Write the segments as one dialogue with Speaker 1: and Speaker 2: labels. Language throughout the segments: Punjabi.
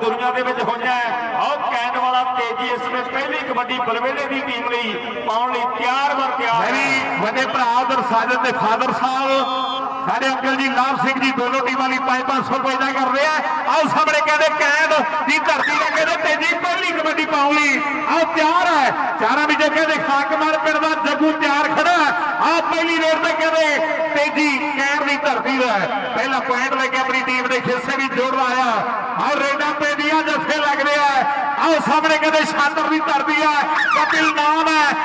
Speaker 1: ਦੁਨੀਆ ਦੇ ਵਿੱਚ ਹੋਈਆਂ ਔਰ ਕਹਿਣ ਵਾਲਾ ਤੇਜੀ ਇਸ ਵਿੱਚ ਪਹਿਲੀ ਕਬੱਡੀ ਬਲਵੇਲੇ ਦੀ ਟੀਮ ਲਈ ਪਾਉਣ ਲਈ ਤਿਆਰ ਵਰ ਤਿਆਰ ਹੈ
Speaker 2: ਮੇਰੀ ਵੱਡੇ ਭਰਾ ਉਧਰ ਤੇ ਫਾਦਰ ਸਾਹਿਬ, ਸਾਡੇ ਅੰਕਲ ਜੀ ਲਾਭ ਸਿੰਘ ਜੀ, ਦੋਨੋਂ ਟੀਮਾਂ ਲਈ 5-500 ਰੁਪਏ ਦਾ ਕਰ ਰਹੇ ਆ ਆਓ ਸਾਹਮਣੇ ਕਹਿੰਦੇ ਕੈਦ ਦੀ ਧਰਤੀ ਦਾ ਕਹਿੰਦੇ ਤੇਜੀ, ਪਹਿਲੀ ਪਾਉਣ। ਲਈ ਆਓ ਤਿਆਰ ਹੈ। ਚਾਰਾਂ ਵਿੱਚ ਕਹਿੰਦੇ ਖਾਕਮਾਰ ਪਿੰਡ ਦਾ ਜੱਗੂ ਤਿਆਰ ਖੜਾ ਆ ਪਹਿਲੀ ਰੋਡ ਤੇ ਕਹਿੰਦੇ ਤੇਜੀ ਕੈਦ ਦੀ ਧਰਤੀ ਦਾ ਹੈ। ਪਹਿਲਾ ਪੁਆਇੰਟ ਲੈ ਕੇ ਆਪਣੀ ਟੀਮ ਦੇ ਹਿੱਸੇ ਵੀ ਜੋੜ ਲਾਇਆ। ਆਓ ਰੇਡਾਂ ਪੈਦੀਆਂ ਜੱਫੇ ਲੱਗਦੇ ਆ। ਆਓ ਸਾਹਮਣੇ ਕਹਿੰਦੇ ਸ਼ਾਂਦਰ ਦੀ ਧਰਤੀ ਹੈ ਕਪਿਲ ਨਾਮ ਹੈ।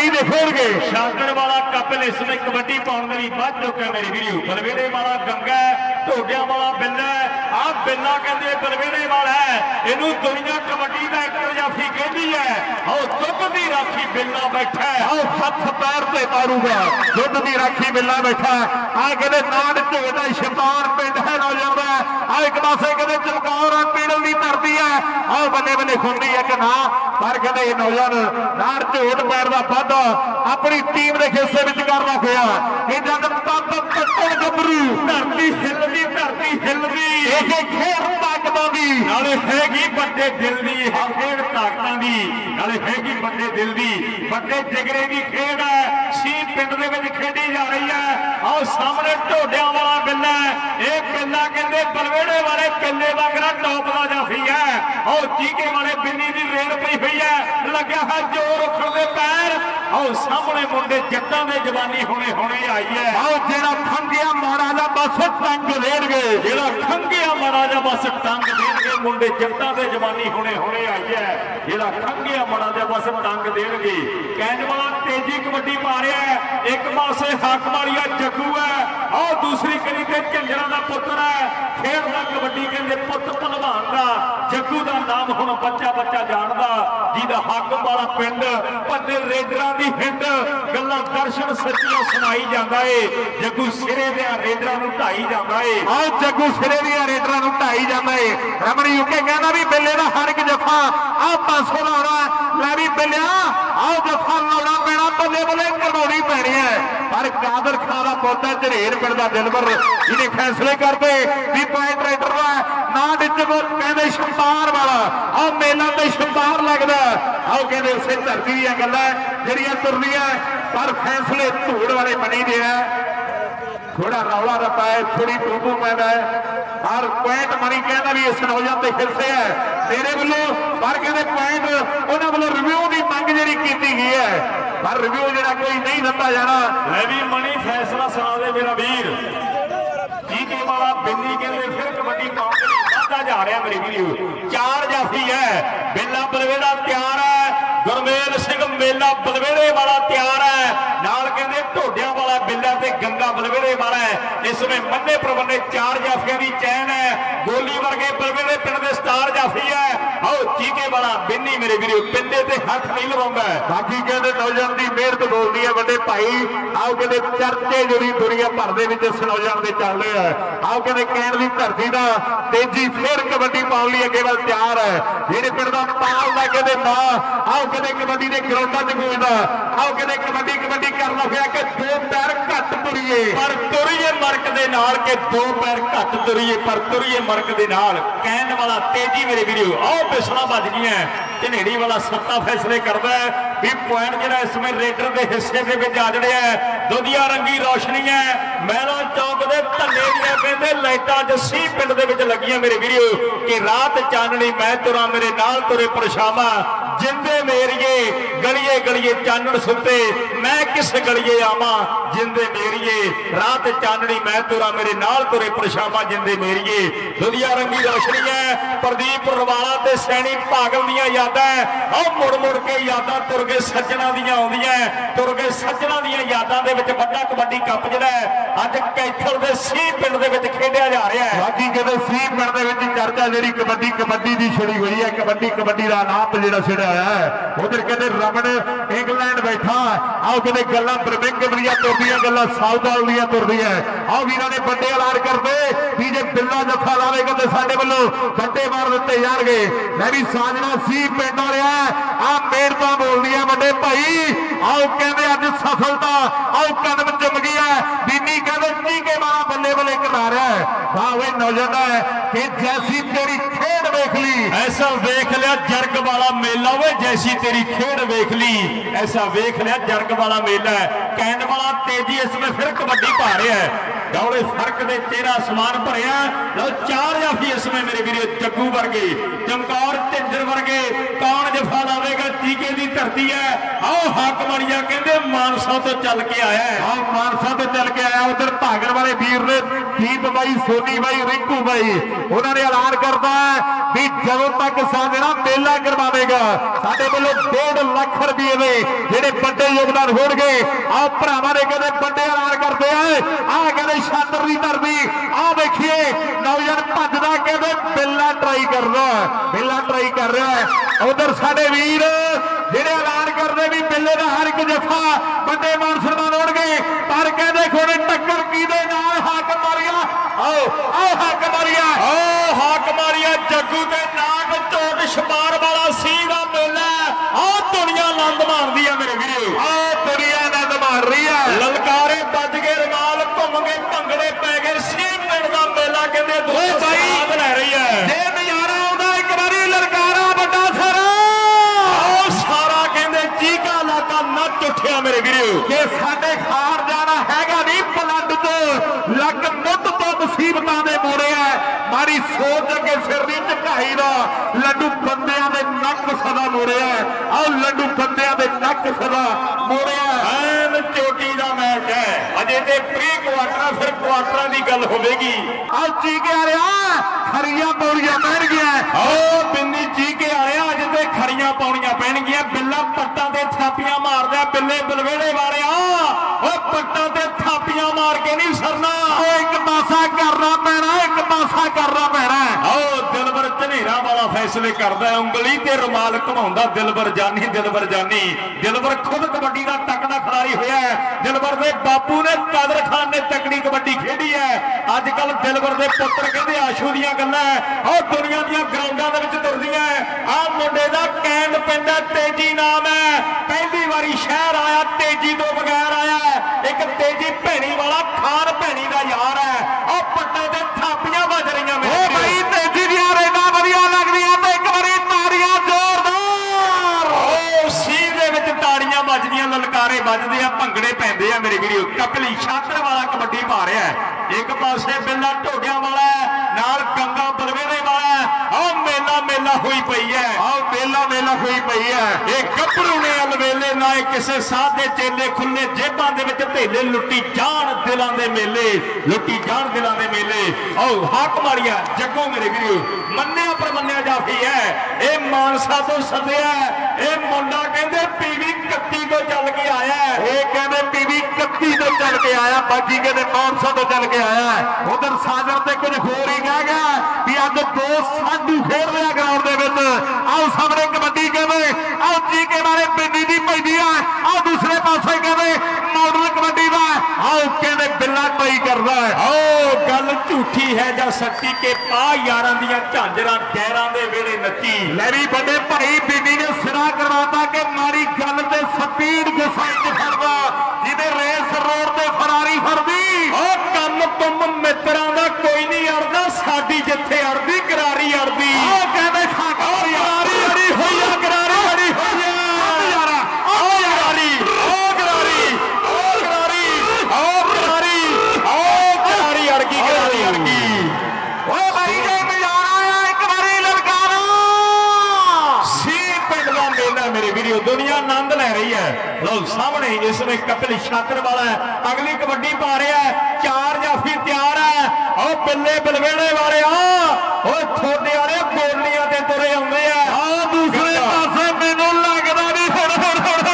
Speaker 2: ਬੰਦੇ ਭਾਈ ਦੇ ਖੇਡਗੇ।
Speaker 1: ਸ਼ਾਂਕਰ ਵਾਲਾ ਕਪਿਲ ਇਸ ਵਿੱਚ ਕਬੱਡੀ ਪਾਉਣ ਦੇ ਲਈ ਵੱਧ ਚੁੱਕਾ ਮੇਰੀ ਵੀਡੀਓ ਬਲਵੇੜੇ ਵਾਲਾ ਗੰਗਾ ਹੈ, ਢੋਡਿਆਂ ਵਾਲਾ ਬਿੱਲਾ ਆ ਬਿੱਲਾ ਕਹਿੰਦੇ ਬਲਵੇੜੇ ਵਾਲਾ ਹੈ। ਇਹਨੂੰ ਦੁਨੀਆ ਕਬੱਡੀ ਦਾ ਇੱਕ ਜਾਫੀ ਕਹਿੰਦੀ ਹੈ। ਆਓ ਦੁੱਧ ਦੀ ਰਾਖੀ ਬਿੱਲਾ ਬੈਠਾ ਹੈ।
Speaker 2: ਆਓ ਹੱਥ ਪੈਰ ਤੇ ਮਾਰੂਗਾ ਦੁੱਧ ਦੀ ਰਾਖੀ ਬਿੱਲਾ ਬੈਠਾ ਆ ਕਹਿੰਦੇ ਨਾੜ ਝੋਟਾ ਸ਼ੈਤਾਨ ਪਿੰਡ ਹੈ ਨੌਜਵਾਨ ਦਾ। ਆ ਇੱਕ ਪਾਸੇ ਕਹਿੰਦੇ ਚਮਕੌਰ ਆ ਪੀੜਲ ਦੀ ਧਰਤੀ ਹੈ ਆਓ ਬੱਲੇ ਹੈ ਕਿ ਨਾ ਪਰ ਕਹਿੰਦੇ ਇਹ ਨੌਜਵਾਨ ਨਾੜ ਝੋਟ ਪੈਰ ਦਾ ਵਾਧਾ ਆਪਣੀ ਟੀਮ ਦੇ ਹਿੱਸੇ ਵਿੱਚ ਕਰਦਾ ਹੋਇਆ ਇਹ ਜਦ ਤੱਕ ਕੱਟਣ ਗੱਭਰੂ,
Speaker 1: ਧਰਤੀ ਹਿੱਲਦੀ ਧਰਤੀ ਹਿੱਲਦੀ
Speaker 2: ਇਹ ਖੇਡ ਤਾਕਤਾਂ ਦੀ
Speaker 1: ਨਾਲੇ ਹੈਗੀ ਵੱਡੇ ਦਿਲ ਦੀ ਇਹ ਖੇਡ ਤਾਕਤਾਂ ਦੀ। ਨਾਲੇ ਹੈਗੀ ਵੱਡੇ ਦਿਲ ਦੀ। ਵੱਡੇ ਜਿਗਰੇ ਦੀ ਖੇਡ ਹੈ। ਸੀ ਪਿੰਡ ਦੇ ਵਿੱਚ ਖੇਡੀ ਜਾ ਰਹੀ ਹੈ। ਆਓ ਸਾਹਮਣੇ ਢੋਡਿਆਂ ਵਾਲਾ ਬਿੱਲਾ ਇਹ ਬਿੱਲਾ ਕਹਿੰਦੇ ਬਲਵੇੜੇ ਵਾਲੇ ਬਿੱਲੇ ਵਾਂਗਰਾ ਟੌਪ ਦਾ ਜਾਫੀ ਹੈ। ਆਓ ਚੀਕੇ ਵਾਲੇ ਬਿੱਲੀ ਦੀ ਰੇਡ ਪਈ ਹੋਈ ਹੈ। ਲੱਗਿਆ ਹੈ ਜੋਰ ਉੱਖਣ ਦੇ ਪੈਰ। ਆਓ ਸਾਹਮਣੇ ਮੁੰਡੇ ਜੱਟਾਂ ਦੇ ਜਵਾਨੀ ਹੁਣੇ ਹੁਣੇ ਆਈ ਹੈ।
Speaker 2: ਆਓ ਜਿਹੜਾ ਖੰਗਿਆ ਮਾਰਾ ਦਾ ਬਸ ਟੰਗ ਦੇਣਗੇ।
Speaker 1: ਜਿਹੜਾ ਖੰਗਿਆ ਮਹਾਰਾਜਾ ਬਸ ਟੰਗ ਦੇਣਗੇ ਮੁੰਡੇ ਜੱਟਾਂ ਦੇ ਜਵਾਨੀ ਹੁਣੇ ਹੁਣੇ ਆਈ ਹੈ। ਜਿਹੜਾ ਖੰਗਿਆ ਮਹਾਰਾਜਾ ਬਸ ਟੰਗ ਦੇਣਗੇ। ਕਹਿਣ ਵਾਲਾ ਤੇਜੀ ਕਬੱਡੀ ਪਾ ਰਿਹਾ ਹੈ। ਇੱਕ ਪਾਸੇ ਹੱਕ ਮਾਰੀਆ ਜੱਗੂ ਹੈ। ਆਹ ਦੂਸਰੀ ਕਰੀ ਤੇ ਝੰਜਰਾਂ ਦਾ ਪੁੱਤਰ ਹੈ। ਖੇਡਦਾ ਕਬੱਡੀ ਕਹਿੰਦੇ ਪੁੱਤ ਭਲਵਾਨ ਦਾ। ਜੱਗੂ ਦਾ ਨਾਮ ਹੁਣ ਬੱਚਾ ਬੱਚਾ ਜਾਣਦਾ। ਜਿਹਦਾ ਹੱਕ ਵਾਲਾ ਪਿੰਡ ਭੰਨੇ ਰੇਡਰਾਂ ਦੀ ਹਿੰਡ, ਗੱਲਾਂ ਦਰਸ਼ਨ ਸੱਚੀਆਂ ਸੁਣਾਈ ਜਾਂਦਾ ਏ। ਜੱਗੂ ਸਿਰੇ ਦੇ ਰੇਡਰਾਂ ਨੂੰ ਢਾਈ ਜਾਂਦਾ ਏ।
Speaker 2: ਆਓ ਜੱਗੂ ਸਿਰੇ ਦੀਆਂ ਰੇਡਰਾਂ ਨੂੰ ਢਾਈ ਜਾਂਦਾ ਏ। ਰਮਣੀ ਯੂਕੇ ਕਹਿੰਦਾ ਵੀ ਬਿੱਲੇ ਦਾ ਹਰ ਇੱਕ ਜਫਾ ਆਹ 500 ਲਾਉਣਾ ਲੈ ਵੀ ਬਿੱਲਿਆ ਆਓ ਜਫਾ ਲਾਉਣਾ ਪੈਣਾ ਬੱਲੇ ਬੱਲੇ ਕਰਵਾਉਣੀ ਪੈਣੀ ਹੈ। ਪਰ ਕਾਦਰ ਖਾਨ ਦਾ ਪੋਤਾ ਝਰੇਰ ਪਿੰਡ ਦਾ ਦਿਲਬਰ, ਜਿਹਨੇ ਫੈਸਲੇ ਕਰਦੇ ਵੀ ਪੁਆਇੰਟ ਰੇਡਰ ਦਾ ਨਾ ਵਿੱਚ ਕਹਿੰਦੇ ਸ਼ੰਪਾਰ ਵਾਲਾ। ਆਹ ਮੇਲਾ ਤੇ ਸ਼ੰਪਾਰ ਲੱਗਦਾ ਆਓ ਕਹਿੰਦੇ ਉਸੇ ਧਰਤੀ ਦੀਆਂ ਗੱਲਾਂ ਜਿਹੜੀਆਂ ਤੁਰਦੀਆਂ ਪਰ ਫੈਸਲੇ ਧੂੜ ਵਾਲੇ ਬਣੀ ਦੇ ਆ ਥੋੜਾ ਰੌਲਾ ਰੱਪਾ ਹੈ ਥੋੜੀ ਟੂਬੂ ਪੈਂਦਾ ਹੈ। ਹਰ ਪੁਆਇੰਟ ਮਣੀ ਕਹਿੰਦਾ ਵੀ ਇਸ ਨੌਜਵਾਨ ਤੇ ਹਿੱਸੇ ਹੈ। ਤੇਰੇ ਵੱਲੋਂ ਪਰ ਕਹਿੰਦੇ ਪੁਆਇੰਟ ਉਹਨਾਂ ਵੱਲੋਂ ਰਿਵਿਊ ਦੀ ਮੰਗ ਜਿਹੜੀ ਕੀਤੀ ਗਈ ਹੈ। ਪਰ ਰਿਵਿਊ ਜਿਹੜਾ ਕੋਈ ਨਹੀਂ ਦਿੱਤਾ ਜਾਣਾ।
Speaker 1: ਲੈ ਵੀ ਮਣੀ ਫੈਸਲਾ ਸੁਣਾ ਦੇ ਮੇਰਾ ਵੀਰ। ਜੀਕੇ ਵਾਲਾ ਬਿੰਨੀ ਕਹਿੰਦੇ ਫਿਰ ਕਬੱਡੀ ਪਾਉਣ ਦੇ ਜਾ ਰਿਹਾ ਮੇਰੀ ਵੀਡੀਓ ਚਾਰ ਜਾਫੀ ਹੈ। ਬਿੱਲਾ ਬਲਵੇੜਾ ਤਿਆਰ ਹੈ। ਗੁਰਮੇਲ ਸਿੰਘ ਮੇਲਾ ਬਲਵੇੜੇ ਵਾਲਾ ਤਿਆਰ ਹੈ। ਨਾਲ ਕਹਿੰਦੇ ਢੋਡਿਆਂ ਵਾਲਾ ਬਿੱਲਾ ਤੇ ਗੰਗਾ ਬਲਵੇੜੇ ਵਾਲਾ ਹੈ। ਇਸ ਵਿੱਚ ਮੰਨੇ ਪ੍ਰਬੰਨੇ ਚਾਰ ਜਾਫੀਆਂ ਦੀ ਚੈਨ ਹੈ। ਗੋਲੀ ਵਰਗੇ ਬਲਵੇੜੇ ਪਿੰਡ ਦੇ ਸਟਾਰ ਜਾਫੀ ਹੈ। ਆਓ ਚੀਕੇ ਵਾਲਾ ਬਿੰਨੀ ਮੇਰੇ ਵੀਡੀਓ ਪਿੰਡੇ ਤੇ
Speaker 2: ਬਾਕੀ ਕਹਿੰਦੇ ਨੌਜਵਾਨ ਦੀ ਮਿਹਨਤ ਬੋਲਦੀ ਹੈ ਵੱਡੇ ਭਾਈ। ਆਓ ਕਹਿੰਦੇ ਚਰਚੇ ਜਿਹੜੀ ਦੁਨੀਆ ਭਰ ਦੇ ਵਿੱਚ ਨੌਜਵਾਨ ਦੇ ਚੱਲ ਰਹੇ ਆ। ਆਓ ਕਹਿੰਦੇ ਕਹਿਣ ਦੀ ਧਰਤੀ ਦਾ ਤੇਜੀ ਫੇਰ ਕਬੱਡੀ ਪਾਉਣ ਲਈ ਅੱਗੇ ਵੱਲ ਤਿਆਰ ਹੈ। ਜਿਹੜੇ ਪਿੰਡ ਦਾ ਪਾਲ ਦਾ ਕਹਿੰਦੇ ਨਾ ਆਓ ਕਹਿੰਦੇ ਕਬੱਡੀ ਦੇ ਗਰਾਊਂਡਾਂ 'ਚ ਗੂੰਜਦਾ ਆਓ ਕਹਿੰਦੇ ਕਬੱਡੀ ਕਬੱਡੀ ਕਰਨਾ ਪਿਆ ਕਿ ਦੋ ਪੈਰ ਘੱਟ ਤੁਰੀਏ।
Speaker 1: ਪਰ ਤੁਰੀਏ ਮਰਕ ਦੇ ਨਾਲ ਕਿ ਦੋ ਪੈਰ ਘੱਟ ਤੁਰੀਏ, ਪਰ ਤੁਰੀਏ ਮਰਕ ਦੇ ਨਾਲ। ਕਹਿਣ ਵਾਲਾ ਤੇਜੀ ਮੇਰੇ ਵੀਡੀਓ ਆਹ ਪਿਛਲਾ ਵੱਜ ਗਈਆਂ ਝਨੇੜੀ ਵਾਲਾ ਸੱਤਾ ਫੈਸਲੇ ਕਰਦਾ ਹੈ ਵੀ ਪੁਆਇੰਟ ਜਿਹੜਾ ਇਸ ਸਮੇਂ ਰੇਡਰ ਦੇ ਹਿੱਸੇ ਦੇ ਵਿੱਚ ਆ ਜੜਿਆ ਹੈ। ਰੰਗੀ ਰੌਸ਼ਨੀ ਹੈ। ਮਹਿਲਾ ਚੌਕ ਦੇ ਧੱਲੇ ਦੀਆਂ ਕਹਿੰਦੇ ਲਾਈਟਾਂ ਜੱਸੀ ਪਿੰਡ ਦੇ ਵਿੱਚ ਲੱਗੀਆਂ ਮੇਰੇ ਵੀਡੀਓ ਕਿ ਰਾਤ ਚਾਨਣੀ ਮੈਂ ਤੁਰਾਂ, ਮੇਰੇ ਨਾਲ ਤੁਰੇ ਪਰਛਾਵਾਂ। ਜਿੰਦੇ ਮੇਰੀਏ ਗਲੀਏ ਗਲੀਏ ਚਾਨਣ ਸੁੱਤੇ, ਮੈਂ ਕਿਸ ਗਲੀਏ ਆਵਾਂ ਜਿੰਦੇ ਮੇਰੀਏ? ਰਾਤ ਚਾਨਣੀ ਮੈਂ ਤੁਰਾਂ, ਮੇਰੇ ਨਾਲ ਤੁਰੇ ਪਰਛਾਵਾਂ ਜਿੰਦੇ ਮੇਰੀਏ? ਦੁਨੀਆ ਰੰਗੀ ਰੋਸ਼ਨੀ ਹੈ ਪ੍ਰਦੀਪ ਰਵਾਲਾ ਤੇ ਸੈਣੀ ਪਾਗਲ ਦੀਆਂ ਯਾਦਾਂ ਆਹ ਮੁੜ ਮੁੜ ਕੇ ਯਾਦਾਂ ਤੁਰ ਗਏ ਸੱਜਣਾ ਦੀਆਂ ਆਉਂਦੀਆਂ ਤੁਰ ਗਏ ਸੱਜਣਾ ਦੀਆਂ ਯਾਦਾਂ ਦੇ ਵਿੱਚ ਵੱਡਾ ਕਬੱਡੀ ਕੱਪ ਜਿਹੜਾ ਹੈ ਅੱਜ ਕੈਥਲ ਦੇ ਸੀ ਪਿੰਡ ਦੇ ਵਿੱਚ ਖੇਡਿਆ ਜਾ ਰਿਹਾ ਹੈ
Speaker 2: ਬਾਕੀ ਕਹਿੰਦੇ ਸੀ ਪਿੰਡ ਦੇ ਵਿੱਚ ਚਰਚਾ ਜਿਹੜੀ ਕਬੱਡੀ ਕਬੱਡੀ ਦੀ ਛਿੜੀ ਹੋਈ ਹੈ ਕਬੱਡੀ ਕਬੱਡੀ ਦਾ ਨਾਮ ਜਿਹੜਾ ਛਿੜਿਆ ਹੋਇਆ ਹੈ ਉਧਰ ਕਹਿੰਦੇ ਰਮਣ ਇੰਗਲੈਂਡ ਬੈਠਾ ਆਓ ਕਹਿੰਦੇ ਗੱਲਾਂ ਬਰਮਿੰਗਮ ਦੀਆਂ, ਤੁਰਦੀਆਂ ਗੱਲਾਂ ਸਾਊਥਾਲ ਦੀਆਂ ਤੁਰਦੀਆਂ ਆਓ ਵੀਰਾਂ ਨੇ ਵੱਡੇ ਐਲਾਨ ਕਰਦੇ ਵੀ ਜੇ ਲਾਵੇਗਾ ਤੇ ਸਾਡੇ ਵੱਲੋਂ ਵੱਡੇ ਮਾਰ ਦਿੱਤੇ ਜਾਣਗੇ। ਮੈਂ ਵੀ ਸਾਜਣਾ ਸੀ, ਪਿੰਡ ਵਾਲਿਆ। ਆ ਮਿਹਨਤਾਂ ਬੋਲਦੀਆਂ ਵੱਡੇ ਭਾਈ। ਆਓ ਕਹਿੰਦੇ ਅੱਜ ਸਫਲਤਾ, ਆਓ ਕਦਮ ਚੁੰਮ ਗਿਆ ਬੀਨੀ ਕਹਿੰਦੇ ਚੀਕੇ ਮਾਰਾ, ਬੱਲੇ ਬੱਲੇ ਕਰਾ ਰਿਹਾ ਵਾਹ ਵੇ ਨੌਜਵਾਨ ਕਿ ਜੈਸੀ ਤੇਰੀ ਖੇਡ ਵੇਖ ਲਈ।
Speaker 1: ਐਸਾ ਵੇਖ ਲਿਆ ਜਰਗ ਵਾਲਾ ਮੇਲਾ, ਓਏ ਜੈਸੀ ਤੇਰੀ ਖੇਡ ਵੇਖ ਲਈ। ਐਸਾ ਵੇਖ ਲਿਆ ਜਰਗ ਵਾਲਾ ਮੇਲਾ। ਹੈ। ਕਹਿਣ ਵਾਲਾ ਤੇਜੀ ਇਸ ਵਿੱਚ ਫਿਰ ਕਬੱਡੀ ਪਾ ਰਿਹਾ। ਹੈ ਡੌਲੇ ਫ਼ਰਕ ਦੇ ਚਿਹਰਾ ਸਮਾਨ ਭਰਿਆ। ਲਓ, ਚਾਰ ਜਾਫੀ ਇਸ ਵਿੱਚ ਮੇਰੇ ਵੀਰੋ, ਜੱਗੂ ਵਰਗੇ, ਚਮਕੌਰ, ਝਿੰਜਰ ਵਰਗੇ, ਕੌਣ ਜਫਾ ਲਾਵੇਗਾ, ਟੀਕੇ ਦੀ ਧਰਤੀ ਹੈ। ਆਓ, ਹੱਕ ਬਣਿਆ ਕਹਿੰਦੇ ਮਾਨਸਾ ਤੋਂ ਚੱਲ ਕੇ ਆਇਆ
Speaker 2: ਆਓ, ਮਾਨਸਾ ਤੋਂ ਚੱਲ ਕੇ ਆਇਆ, ਉਧਰ ਭਾਗਰ ਵਾਲੇ ਵੀਰ ਨੇ ਦੀਪ ਬਾਈ, ਸੋਨੀ ਬਾਈ, ਰਿੰਕੂ ਬਾਈ, ਉਹਨਾਂ ਨੇ ਐਲਾਨ ਕਰਦਾ ਵੀ ਜਦੋਂ ਤੱਕ ਸਾਜਣਾ ਮੇਲਾ ਕਰਵਾਵੇਗਾ, ਸਾਡੇ ਵੱਲੋਂ 1.5 ਲੱਖ ਰੁਪਏ ਦੇ ਜਿਹੜੇ ਵੱਡੇ ਯੋਗਦਾਨ ਹੋਣਗੇ ਆ ਭਰਾਵਾਂ ਨੇ ਕਹਿੰਦੇ ਵੱਡੇ ਐਲਾਨ ਕਰਦੇ ਆ ਆ ਕਹਿੰਦੇ ਛਾਤਰ ਦੀ ਧਰਤੀ ਆ ਵੇਖੀਏ, ਨੌਜਵਾਨ ਭੱਜਦਾ ਕਹਿੰਦੇ ਬਿੱਲਾ ਟਰਾਈ ਕਰਦਾ ਬਿੱਲਾ ਟਰਾਈ ਕਰ ਰਿਹਾ ਉਧਰ ਸਾਡੇ ਵੀਰ ਜਿਹੜੇ ਐਲਾਨ ਕਰਦੇ ਵੀ ਬਿੱਲੇ ਦਾ ਹਰ ਇੱਕ ਜਫਾ ਵੱਡੇ ਮਾਨ ਸਨਮਾਨ ਹੋਣਗੇ, ਪਰ ਕਹਿੰਦੇ ਖੋੜੇ ਟੱਕਰ ਕਿਹਦੇ ਨਾਲ ਹੱਕ ਮਾਰਿਆ ਆਓ ਆਓ ਹੱਕ ਮਾਰਿਆ
Speaker 1: ਓ ਹਾਕ ਮਾਰੀਆ ਜੱਗੂ ਤੇ ਨਾਗ ਝੋਟ ਛਪਾਰ ਵਾਲਾ ਸੀ ਦਾ ਮੇਲਾ ਆ ਦੁਨੀਆ ਆਨੰਦ ਮਾਣਦੀ ਆ ਮੇਰੇ ਵੀਰੋ।
Speaker 2: ਆਓ ਦੁਨੀਆ ਆਨੰਦ ਮਾਰ ਰਹੀ ਹੈ
Speaker 1: ਲਲਕਾਰੇ ਵੱਜ ਗਏ ਰਮਾਲ ਘੁੰਮ ਗਏ ਭੰਗੜੇ ਪੈ ਗਏ ਸੀ ਪਿੰਡ ਦਾ ਮੇਲਾ ਕਹਿੰਦੇ
Speaker 2: ਓਏ
Speaker 1: ਦੁਨੀਆ
Speaker 2: ਬਾਈ।
Speaker 1: ਸਵਾਦ ਲੈ ਰਹੀ ਹੈ
Speaker 2: ਜੇ ਨਜ਼ਾਰਾ ਆਉਂਦਾ ਇੱਕ ਵਾਰੀ ਲਲਕਾਰਾ ਵੱਡਾ ਸਾਰਾ
Speaker 1: ਆਓ ਸਾਰਾ ਕਹਿੰਦੇ ਚੀਕਾ ਲਾਕਾ ਨੱਚ ਉੱਠਿਆ ਮੇਰੇ ਵੀਰੋ
Speaker 2: ਕਿ ਸਾਡੇ ਖਾਰ ਜਾਣਾ ਹੈਗਾ ਨਹੀਂ ਪਲੰਡ ਤੋਂ ਲੱਕ ਮੁੱਢ ਤੋਂ ਮੁਸੀਬਤਾਂ ਦੇ ਮੋੜਿਆ ਮਾਰੀ ਸੋਚ ਕੇ ਸਿਰ ਦੀ ਝਕਾਈ ਦਾ। ਲੱਡੂ ਬੰਦਿਆਂ ਦੇ ਨੱਕ ਸਦਾ ਮੋੜਿਆ ਆਹ ਲੱਡੂ ਬੰਦਿਆਂ ਦੇ ਨੱਕ ਸਦਾ ਮੋੜਿਆ
Speaker 1: ਐਨ ਚੋਟੀ ਦਾ ਮੈਚ ਹੈ। ਅਜੇ ਤੇ ਪ੍ਰੀ ਕੁਆਟਰ ਫਿਰ ਕੁਆਟਰਾਂ ਦੀ ਗੱਲ ਹੋਵੇਗੀ।
Speaker 2: ਆਹ ਚੀ ਕੇ ਆ ਰਿਹਾ ਖਰੀਆਂ ਪੌੜੀਆਂ ਬਹਿਣ ਗਿਆ
Speaker 1: ਓ ਬਿੰਨੀ ਚੀਕੇ ਆਇਆ ਅੱਜ ਤੇ ਖੜੀਆਂ ਪਾਉਣੀਆਂ ਪੈਣਗੀਆਂ ਬਿੱਲਾ ਪੱਟਾਂ ਤੇ ਥਾਪੀਆਂ ਮਾਰਦਾ ਬਿੱਲੇ ਬਲਵੇੜੇ ਵਾਲਿਆ। ਓ ਪੱਟਾਂ ਤੇ ਥਾਪੀਆਂ ਮਾਰ ਕੇ ਨਹੀਂ ਸਰਨਾ।
Speaker 2: ਉਹ ਇੱਕ ਪਾਸਾ ਕਰਨਾ ਪੈਣਾ ਇੱਕ ਪਾਸਾ ਕਰਨਾ ਪੈਣਾ
Speaker 1: ਆਓ ਦਿਲਬਰ ਝਨੇਰਾ ਵਾਲਾ ਫੈਸਲੇ ਕਰਦਾ ਉਂਗਲੀ ਤੇ ਰੁਮਾਲ ਘਮਾਉਂਦਾ, ਦਿਲਬਰ ਜਾਨੀ ਦਿਲਬਰ ਜਾਨੀ। ਦਿਲਬਰ ਖੁਦ ਕਬੱਡੀ ਦਾ ਤਕੜਾ ਖਿਡਾਰੀ ਹੋਇਆ ਹੈ। ਦਿਲਬਰ ਦੇ ਬਾਪੂ ਨੇ ਕਾਦਰ ਖਾਨ ਨੇ ਤਕੜੀ ਕਬੱਡੀ ਖੇਡੀ ਹੈ। ਅੱਜ ਕੱਲ ਦਿਲਬਰ ਦੇ ਪੁੱਤਰ ਕਹਿੰਦੇ ਆਸ਼ੂ ਦੀਆਂ ਗੱਲਾਂ ਉਹ ਦੁਨੀਆ ਦੀਆਂ ਗਰਾਊਂਡਾਂ ਦੇ ਵਿੱਚ ਤੁਰਦੀਆਂ ਆਹ ਮੁੰਡੇ ਦਾ ਕੈਂਡ ਪਿੰਡ ਤੇਜੀ ਨਾਮ ਹੈ। ਪਹਿਲੀ ਵਾਰੀ ਸ਼ਹਿਰ ਆਇਆ, ਤੇਜੀ ਤੋਂ ਬਗੈਰ ਆਇਆ ਇੱਕ ਤੇਜੀ ਭੈਣੀ ਵਾਲਾ ਖਾਨ ਭੈਣੀ ਦਾ ਯਾਰ ਹੈ ਆਹ ਪੱਟਾਂ ਤੇ ਥਾਪੀਆਂ ਵੱਜ ਰਹੀਆਂ ਮੇਰੇ
Speaker 2: ਓ
Speaker 1: ਵੀਰੋ।
Speaker 2: ਭਾਈ ਤੇਜੀ ਦੀਆਂ ਰੇਡਾਂ ਵਧੀਆ ਲੱਗਦੀਆਂ ਤੇ ਇੱਕ ਵਾਰੀ ਤਾੜੀਆਂ ਜ਼ੋਰਦਾਰ
Speaker 1: ਓ ਸੀ ਦੇ ਵਿੱਚ ਤਾੜੀਆਂ ਵੱਜਦੀਆਂ ਲਲਕਾਰੇ ਵੱਜਦੇ ਆ ਭੰਗੜੇ ਪੈਂਦੇ ਆ ਮੇਰੇ ਵੀਡੀਓ ਕਪਲੀ ਛਾਤਰ ਵਾਲਾ ਕਬੱਡੀ ਪਾ ਰਿਹਾ ਹੈ। ਇੱਕ ਪਾਸੇ ਬਿੱਲਾ ਢੋਡਿਆਂ ਵਾਲਾ ਨਾਲ ਗੰਗਾ ਬਲਵੇੜੇ ਵਾਲਾ ਆ ਮੇਲਾ ਮੇਲਾ ਹੋਈ ਪਈ ਹੈ।
Speaker 2: ਆਹ ਮੇਲਾ ਮੇਲਾ ਹੋਈ ਪਈ ਹੈ।
Speaker 1: ਇਹ ਗੱਭਰੂ ਨੇ ਅਲਵੇਲੇ ਨਾ ਕਿਸੇ ਸਾਧ ਦੇ ਚੇਲੇ ਖੁੱਲੇ ਜੇਬਾਂ ਦੇ ਵਿੱਚ ਧੇਲੇ ਲੁੱਟੀ ਜਾਣ ਦਿਲਾਂ ਦੇ ਮੇਲੇ, ਲੁੱਟੀ ਜਾਣ ਦਿਲਾਂ ਦੇ ਮੇਲੇ। ਓ ਹੱਕ ਮਾਰੀਆ, ਜੱਗੋ ਮੇਰੇ ਵੀਰੋ। ਮੰਨਿਆ ਪਰ ਮੰਨਿਆ ਜਾਫੀ ਹੈ। ਇਹ ਮਾਨਸਾ ਤੋਂ ਸੱਦਿਆ ਇਹ ਮੁੰਡਾ ਕਹਿੰਦੇ ਪੀਵੀ 31 ਤੋਂ ਚੱਲ ਕੇ ਆਇਆ ਹੈ।
Speaker 2: ਇਹ ਕਹਿੰਦੇ ਪੀਵੀ 31 ਤੋਂ ਚੱਲ ਕੇ ਆਇਆ ਬਾਕੀ ਕਹਿੰਦੇ 900 ਤੋਂ ਚੱਲ ਕੇ ਆਇਆ ਉਧਰ ਸਾਜਰ ਤੇ ਕੁਝ ਹੋਰ ਹੀ ਕਹਿ ਗਿਆ ਵੀ ਅੱਜ ਦੋ ਸਾਡੂ ਖੇਡ ਰਿਹਾ ਗਰਾਊਂਡ ਦੇ ਵਿੱਚ। ਆਓ ਸਾਹਮਣੇ ਕਬੱਡੀ ਕਹਿੰਦੇ ਆਓ ਜੀ ਕੇ ਬਾਰੇ ਪਿੰਡੀ ਦੀ ਪੈਂਦੀ ਆ ਆਓ ਦੂਸਰੇ ਪਾਸੇ ਕਹਿੰਦੇ ਮਾਡਲ ਕਬੱਡੀ ਦਾ। ਆਓ ਕਹਿੰਦੇ ਬਿੱਲਾ ਟਰਾਈ ਕਰਦਾ ਹੈ।
Speaker 1: ਓ ਗੱਲ ਝੂਠੀ ਹੈ ਜਾਂ ਸੱਚੀ ਕੇ ਪਾ ਯਾਰਾਂ ਦੀਆਂ ਝਾਂਜਰਾਂ ਗੈਰਾਂ ਦੇ ਵੇਲੇ ਨੱਚੀ।
Speaker 2: ਲੈ ਵੀ ਵੱਡੇ ਭਾਈ ਬੀਬੀ ਨੇ ਸਿਰਾ ਕਰਵਾਤਾ ਕਿ ਮਾਰੀ ਗੱਲ ਤੇ ਸਪੀਡ ਗੁਸਾਈ ਚ ਫੜਦਾ ਜਿਹਦੇ ਰੇਸ ਰੋਡ ਤੇ ਫਰਾਰੀ ਫੜਦੀ।
Speaker 1: ਓ ਕੰਮ ਤੁਮ ਮਿੱਤਰਾਂ ਦਾ ਕੋਈ ਨਹੀਂ ਅੜਦਾ ਸਾਡੀ ਜਿੱਥੇ ਅੜਦੀ ਗਰਾਰੀ ਅੜਦੀ।
Speaker 2: ਆਹ ਕਹਿੰਦੇ ਖਾਕਾ
Speaker 1: ਲਓ ਸਾਹਮਣੇ ਇਸ ਵਿੱਚ ਕਪਿਲ ਛਾਤਰ ਵਾਲਾ। ਅਗਲੀ ਕਬੱਡੀ ਪਾ ਰਿਹਾ। ਚਾਰ ਜਾਫੀ ਤਿਆਰ ਹੈ। ਉਹ ਬਿੱਲੇ ਬਲਵੇੜੇ ਵਾਲੇ ਆ ਓਏ ਥੋੜੇ ਵਾਲੇ ਗੋਲੀਆਂ ਤੇ ਤੁਰੇ ਆਉਂਦੇ ਆ।
Speaker 2: ਆ ਦੂਸਰੇ ਪਾਸੇ ਮੈਨੂੰ ਲੱਗਦਾ ਵੀ ਹੁਣ ਹੁਣ ਹੁਣ।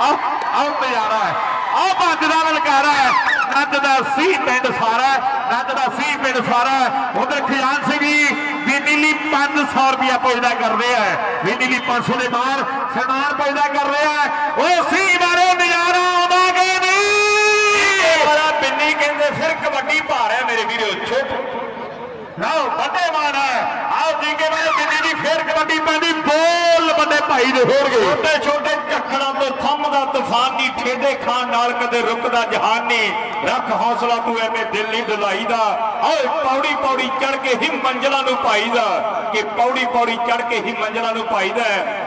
Speaker 2: ਆਹ ਨਜ਼ਾਰਾ ਹੈ। ਆਹ ਭੱਜਦਾ ਲਲਕਾਰਾ ਹੈ। ਨੱਚਦਾ ਸੀ ਪਿੰਡ ਸਾਰਾ ਨੱਚਦਾ ਸੀ ਪਿੰਡ ਸਾਰਾ ਉਧਰ ਖਿਆਲ ਸਿੰਘ ਜੀ 500 ਰੁਪਇਆ ਪੁੱਜਦਾ ਕਰ ਰਿਹਾ ਆ ਵਿੰਨੀ ਵੀ 500 ਦੇ ਬਾਹਰ ਸਨਮਾਨ ਪੁੱਜਦਾ ਕਰ ਰਿਹਾ ਉਹ ਸੀ ਬਾਰੇ ਨਜ਼ਾਰਾ ਆਉਂਦਾ ਕਿ ਨਹੀਂ?
Speaker 1: ਵਾਲਾ ਬਿੰਨੀ ਕਹਿੰਦੇ, ਫਿਰ ਕਬੱਡੀ ਭਾਰ ਹੈ ਮੇਰੇ ਵੀਰੋ ਛੋਟ
Speaker 2: ਲਓ, ਵੱਡੇ ਮਾਨ ਆਓ, ਜੀਕੇ ਵਾਲੇ ਬਿੰਨੀ ਦੀ, ਫਿਰ ਕਬੱਡੀ ਪੈਂਦੀ, ਬੋਲ। ਵੱਡੇ ਭਾਈ ਦੇ ਹੋਣਗੇ
Speaker 1: ਛੋਟੇ ਛੋਟੇ ਝੱਖੜਾਂ ਤੋਂ ਥੰਮਦਾ ਤੂਫਾਨ ਨਹੀਂ ਠੇਡੇ ਖਾਨ ਨਾਲ ਕਦੇ ਰੁਕਦਾ ਜਹਾਨ ਨਹੀਂ। ਰੱਖ ਹੌਸਲਾ ਤੂੰ ਐਵੇਂ ਦਿਲ ਨਹੀਂ ਡੁਲਾਈਦਾ ਓਏ ਪੌੜੀ ਪੌੜੀ ਚੜ ਕੇ ਹੀ ਮੰਜ਼ਲਾਂ ਨੂੰ ਪਾਈਦਾ। ਕਿ ਪੌੜੀ ਪੌੜੀ ਚੜ ਕੇ ਹੀ ਮੰਜ਼ਲਾਂ ਨੂੰ ਪਾਈਦਾ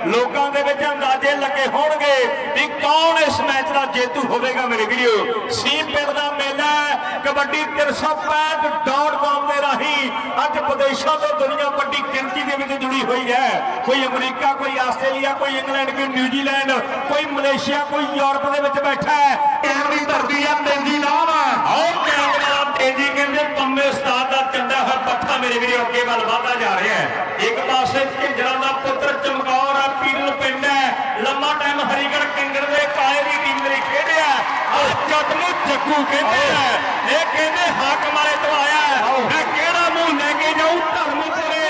Speaker 1: ਲੋਕਾਂ ਦੇ ਵਿੱਚ ਅੰਦਾਜ਼ੇ ਲੱਗੇ ਹੋਣਗੇ ਵੀ ਕੌਣ ਇਸ ਮੈਚ ਦਾ ਜੇਤੂ ਹੋਵੇਗਾ ਮੇਰੇ ਵੀਡੀਓ ਸੀ ਪਿੰਡ ਦਾ ਮੇਲਾ ਹੈ। ਕਬੱਡੀ 365.com ਦੇ ਰਾਹੀਂ ਅੱਜ ਵਿਦੇਸ਼ਾਂ ਤੋਂ ਦੁਨੀਆ ਵੱਡੀ ਗਿਣਤੀ ਦੇ ਵਿੱਚ ਜੁੜੀ ਹੋਈ ਹੈ। ਕੋਈ ਅਮਰੀਕਾ, ਕੋਈ ਆਸਟ੍ਰੇਲੀਆ ਕੋਈ ਇੰਗਲੈਂਡ ਕੋਈ ਨਿਊਜ਼ੀਲੈਂਡ ਕੋਈ ਮਲੇਸ਼ੀਆ ਕੋਈ ਯੂਰਪ ਦੇ ਵਿੱਚ ਬੈਠਾ ਹੈ।
Speaker 2: ਟਾਈਮ ਦੀ ਧਰਤੀ ਆ ਤੇਜ਼ੀ ਨਾਮ ਆ
Speaker 1: ਆਓ ਕੈਮਰਾ ਤੇਜ਼ੀ ਕਹਿੰਦੇ ਪੰਮੇ ਉਸਤਾਦ ਦਾ ਚੰਡਾ ਹੋਇਆ ਪੱਠਾ ਮੇਰੇ ਵੀਰੇ ਅੱਗੇ ਵੱਲ ਵਧਦਾ ਜਾ ਰਿਹਾ ਹੈ। ਇੱਕ ਪਾਸੇ ਝਿੰਜਰਾਂ ਦਾ ਪੁੱਤਰ ਚਮਕੌਰ ਆ ਪੀਰਲ ਪਿੰਡ ਹੈ। ਲੰਮਾ ਟਾਈਮ ਹਰੀਗੜ ਕਿੰਗਰ ਦੇ ਦੀ ਟੀਮ ਲਈ ਖੇਡਿਆ। ਔਰ ਜੱਟ ਨੂੰ ਜੱਗੂ ਕਹਿੰਦੇ ਆ। ਇਹ ਕਹਿੰਦੇ ਹਾਕਮ ਵਾਲੇ ਤੋਂ ਆਇਆ ਹੈ। ਮੈਂ ਕਿਹੜਾ ਮੂੰਹ ਲੈ ਕੇ ਜਾਊਂ ਧਰਮਪੁਰੇ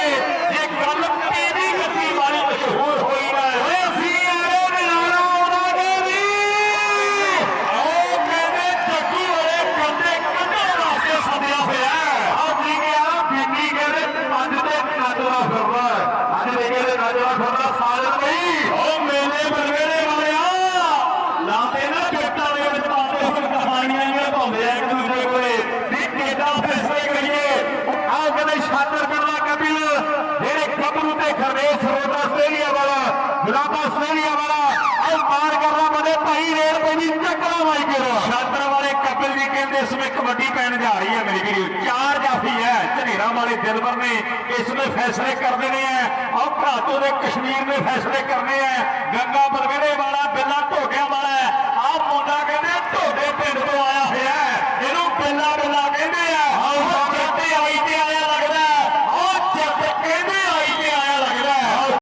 Speaker 1: ਇਹ ਗੱਲ ਟੀਵੀ ਗੱਦੀ ਵਾਲੀ ਮਸ਼ਹੂਰ ਹੋਈ ਨਾ
Speaker 2: ਓਏ ਸੀ ਆਏ ਨਜ਼ਾਰਾ ਆਉਂਦਾ ਕਿ ਨਹੀਂ
Speaker 1: ਆਓ ਕਹਿੰਦੇ ਜੱਗੂ ਵਾਲੇ ਕੰਡੇ ਕੱਢਣ ਵਾਸਤੇ ਸੱਦਿਆ ਹੋਇਆ ਹੈ
Speaker 2: ਆਹ ਜੀ ਗਿਆ ਬੀਬੀ ਕਹਿੰਦੇ ਪੰਜ ਤੇ ਨਜ਼ਰਾ ਫਿਰਦਾ ਅੱਜ ਦੇ ਕਹਿੰਦੇ ਨਜ਼ਰਾ ਫਿਰਦਾ ਸਾਜਨ ਬਈ
Speaker 1: ਓ ਮੇਲੇ ਬਲਵੇਲੇ ਵਾਲਿਆ ਲਾਤੇ ਨਾ ਜੱਟਾਂ ਦੇ ਵਿੱਚ ਪਾਉਂਦੇ ਹੁਣ ਕਹਾਣੀਆਂ ਹੀ ਪਾਉਂਦੇ ਆ ਇੱਕ ਦੂਜੇ ਕੋਲੇ ਵੀ ਕਿੱਦਾਂ ਫੈਸਲੇ ਕਰੀਏ
Speaker 2: ਆਹ ਕਹਿੰਦੇ ਸ਼ਾਤਰ ਕਰਦਾ ਕਪਿਲ ਜਿਹੜੇ ਗੱਭਰੂ ਤੇ ਖਰਵੇਸ਼ ਰੋਡ ਆਸਟ੍ਰੇਲੀਆ ਵਾਲਾ ਗੁਲਾਬ ਆਸਟ੍ਰੇਲੀਆ ਵਾਲਾ ਆਹ ਮਾਰ ਕਰਦਾ ਬੜੇ ਭਾਈ ਰੇਡ ਪੈਂਦੀ ਚੱਕਰਾ ਮਾਈ ਕਰੋ
Speaker 1: ਛਾਤਰ ਵਾਲੇ ਕਪਿਲ ਜੀ ਕਹਿੰਦੇ ਇਸ ਵਿੱਚ ਕਬੱਡੀ ਪੈਣ ਜਾ ਰਹੀ ਹੈ ਮੇਰੀ ਵੀਡੀਓ ਚਾਰ ਜਾਫੀ ਹੈ ਝਨੇਰਾ ਵਾਲੇ ਦਿਲਬਰ ਨੇ ਇਸ ਵਿੱਚ ਫੈਸਲੇ ਕਰ ਦੇਣੇ ਆ ਔਰ ਘਾਟੋ ਦੇ ਕਸ਼ਮੀਰ ਨੇ ਫੈਸਲੇ ਕਰਨੇ ਆ ਗੰਗਾ ਬਲਵੇੜੇ ਵਾਲਾ ਬਿੱਲਾ ਢੋਡਿਆਂ ਵਾਲਾ ਆਹ ਮੁੰਡਾ ਕਹਿੰਦੇ ਢੋਡੇ ਪਿੰਡ ਤੋਂ ਆਇਆ ਹੋਇਆ ਇਹਨੂੰ ਬਿੱਲਾ ਬਿੱਲਾ ਕਹਿੰਦੇ ਆ। ਆਹ ਜੱਟੇ ਆਈ ਤੇ ਆਇਆ